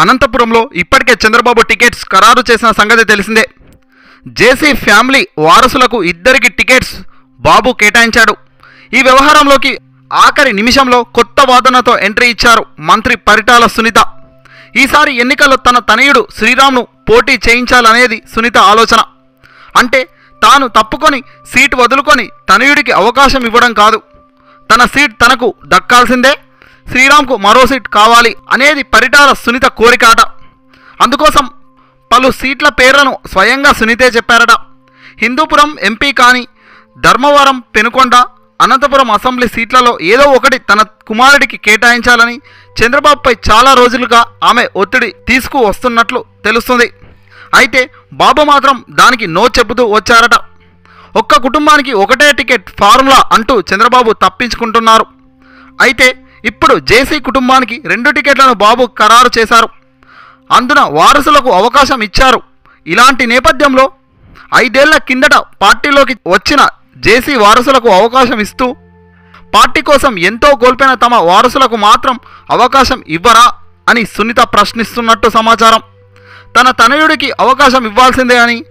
అనంతపురంలో ఇప్పటికే చంద్రబాబు టికెట్స్ ఖరారు చేసిన సంగతి తెలిసిందే. జేసీ ఫ్యామిలీ వారసులకు ఇద్దరికి టికెట్స్ బాబు కేటాయించాడు. ఈ వ్యవహారంలోకి ఆఖరి నిమిషంలో కొత్త వాదనతో ఎంట్రీ ఇచ్చారు మంత్రి పరిటాల సునీత. ఈసారి ఎన్నికల్లో తన తనయుడు శ్రీరామ్ను పోటీ చేయించాలనేది సునీత ఆలోచన. అంటే తాను తప్పుకొని సీటు వదులుకొని తనయుడికి అవకాశం ఇవ్వడం కాదు. తన సీట్ తనకు దక్కాల్సిందే. శ్రీరామ్కు మరో సీట్ కావాలి అనేది పరిటాల సునీత కోరికాట. అందుకోసం పలు సీట్ల పేర్లను స్వయంగా సునీతే చెప్పారట. హిందూపురం ఎంపీ కానీ ధర్మవరం పెనుకొండ అనంతపురం అసెంబ్లీ సీట్లలో ఏదో ఒకటి తన కుమారుడికి కేటాయించాలని చంద్రబాబుపై చాలా రోజులుగా ఆమె ఒత్తిడి తీసుకు వస్తున్నట్లు తెలుస్తుంది. అయితే బాబు మాత్రం దానికి నో చెబుతూ వచ్చారట. ఒక్క కుటుంబానికి ఒకటే టికెట్ ఫార్ములా అంటూ చంద్రబాబు తప్పించుకుంటున్నారు. అయితే ఇప్పుడు జేసీ కుటుంబానికి రెండు టికెట్లను బాబు ఖరారు చేశారు. అందున వారసులకు అవకాశం ఇచ్చారు. ఇలాంటి నేపథ్యంలో ఐదేళ్ళ కిందట పార్టీలోకి వచ్చిన జేసీ వారసులకు అవకాశం ఇస్తూ పార్టీ కోసం ఎంతో కోల్పోయిన తమ వారసులకు మాత్రం అవకాశం ఇవ్వరా అని సునీత ప్రశ్నిస్తున్నట్టు సమాచారం. తన తనయుడికి అవకాశం ఇవ్వాల్సిందే అని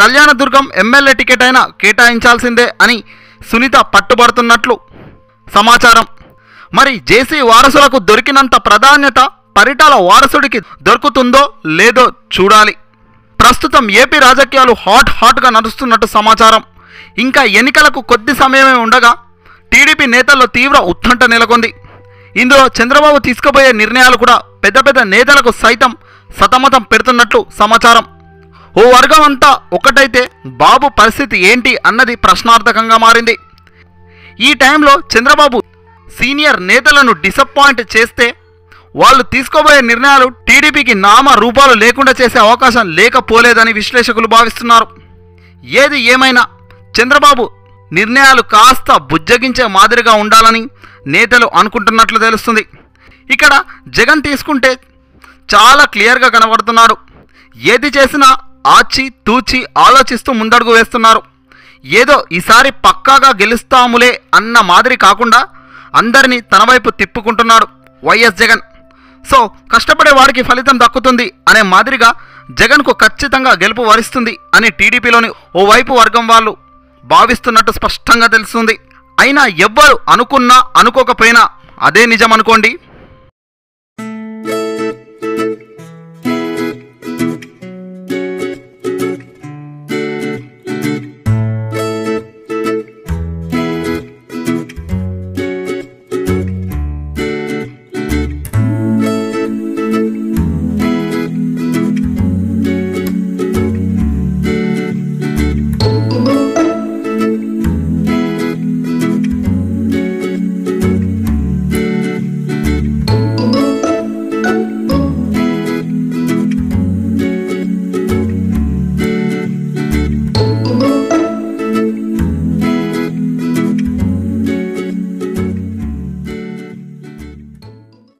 కళ్యాణదుర్గం ఎమ్మెల్యే టికెట్ అయినా కేటాయించాల్సిందే అని సునీత పట్టుబడుతున్నట్లు సమాచారం. మరి జేసీ వారసులకు దొరికినంత ప్రాధాన్యత పరిటాల వారసుడికి దొరుకుతుందో లేదో చూడాలి. ప్రస్తుతం ఏపీ రాజకీయాలు హాట్ హాట్గా నడుస్తున్నట్టు సమాచారం. ఇంకా ఎన్నికలకు కొద్ది సమయమే ఉండగా టీడీపీ నేతల్లో తీవ్ర ఉత్కంఠ నెలకొంది. ఇందులో చంద్రబాబు తీసుకుపోయే నిర్ణయాలు కూడా పెద్ద పెద్ద నేతలకు సైతం సతమతం పెడుతున్నట్లు సమాచారం. ఓ వర్గం అంతా ఒకటైతే బాబు పరిస్థితి ఏంటి అన్నది ప్రశ్నార్థకంగా మారింది. ఈ టైంలో చంద్రబాబు సీనియర్ నేతలను డిసప్పాయింట్ చేస్తే వాళ్ళు తీసుకోబోయే నిర్ణయాలు టీడీపీకి నామ రూపాలు లేకుండా చేసే అవకాశం లేకపోలేదని విశ్లేషకులు భావిస్తున్నారు. ఏది ఏమైనా చంద్రబాబు నిర్ణయాలు కాస్త బుజ్జగించే మాదిరిగా ఉండాలని నేతలు అనుకుంటున్నట్లు తెలుస్తుంది. ఇక్కడ జగన్ తీసుకుంటే చాలా క్లియర్గా కనబడుతున్నారు. ఏది చేసినా ఆచి తూచి ఆలోచిస్తూ ముందడుగు వేస్తున్నారు. ఏదో ఈసారి పక్కాగా గెలుస్తాములే అన్న మాదిరి కాకుండా అందరినీ తన వైపు తిప్పుకుంటున్నాడు వైఎస్ జగన్. సో కష్టపడే వారికి ఫలితం దక్కుతుంది అనే మాదిరిగా జగన్కు ఖచ్చితంగా గెలుపు వరిస్తుంది అని టీడీపీలోని ఓ వైపు వర్గం వాళ్ళు భావిస్తున్నట్టు స్పష్టంగా తెలుస్తుంది. అయినా ఎవ్వరు అనుకున్నా అనుకోకపోయినా అదే నిజం అనుకోండి